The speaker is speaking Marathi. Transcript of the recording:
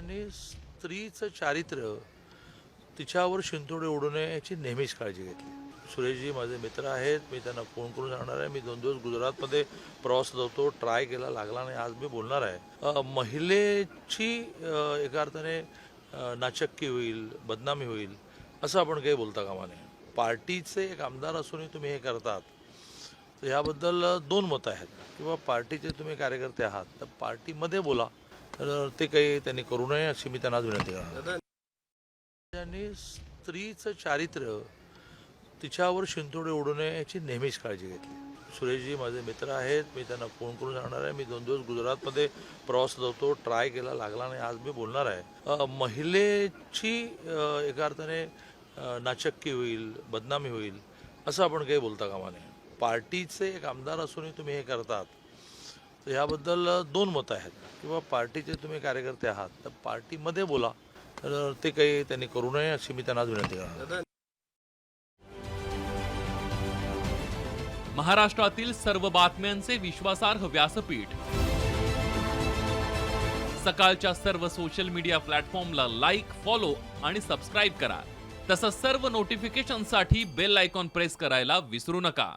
त्यांनी स्त्रीचं चारित्र्य तिच्यावर शिंतोडे उडू नये याची नेहमीच काळजी घेतली. सुरेशजी माझे मित्र आहेत मी त्यांना फोन करून सांगणार आहे. मी दोन दिवस गुजरातमध्ये प्रवास जातो ट्राय केला लागला नाही आज मी बोलणार आहे. महिलेची एका अर्थाने नाचक्की होईल बदनामी होईल असं आपण काही बोलता कामा नये. पार्टीचे एक आमदार असूनही तुम्ही हे करतात. तर ह्याबद्दल दोन मतं आहेत. किंवा पार्टीचे तुम्ही कार्यकर्ते आहात तर पार्टीमध्ये बोला. तर ते काही त्यांनी करू नये अशी मी त्यांना आज विनंती करणार त्यांनी स्त्रीचं चारित्र्य तिच्यावर शिंतोडे उडू नये याची नेहमीच काळजी घेतली. सुरेशजी माझे मित्र आहेत मी त्यांना फोन करून सांगणार आहे. मी दोन दिवस गुजरातमध्ये प्रवास होतो ट्राय केला लागला नाही. आज मी बोलणार आहे. महिलेची एका अर्थाने नाचक्की होईल बदनामी होईल असं आपण काही बोलता कामा नये. पार्टीचे एक आमदार असूनही तुम्ही हे करतात. तर ह्याबद्दल दोन मतं आहेत. किंवा पार्टीचे तुम्ही कार्यकर्ते आहात तर पार्टीमध्ये बोला. तर ते काही त्यांनी करू नये अशी मी त्यांना विनंती करणार महाराष्ट्रातील सर्व बातम्यांचे विश्वासार्ह व्यासपीठ. सकाळच्या सर्व सोशल मीडिया प्लॅटफॉर्मला लाईक फॉलो आणि सबस्क्राईब करा. तसंच सर्व नोटिफिकेशनसाठी बेल आयकॉन प्रेस करायला विसरू नका.